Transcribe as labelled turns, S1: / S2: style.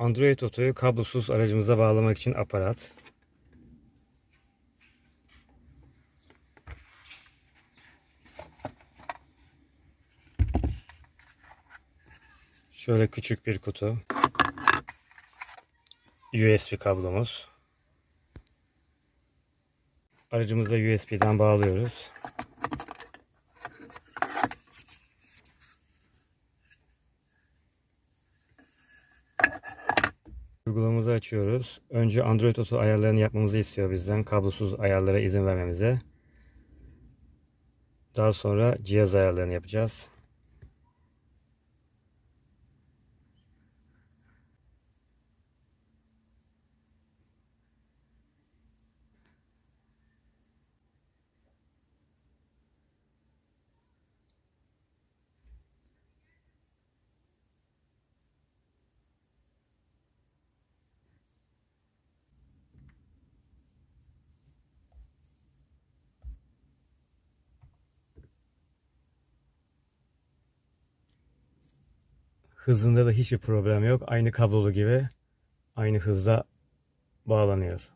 S1: Android Auto'yu kablosuz aracımıza bağlamak için aparat. Şöyle küçük bir kutu. USB kablomuz. Aracımıza USB'den bağlıyoruz. Uygulamamızı açıyoruz. Önce Android Auto ayarlarını yapmamızı istiyor bizden. Kablosuz ayarlara izin vermemize. Daha sonra cihaz ayarlarını yapacağız. Hızında da hiçbir problem yok. Aynı kablolu gibi aynı hızda bağlanıyor.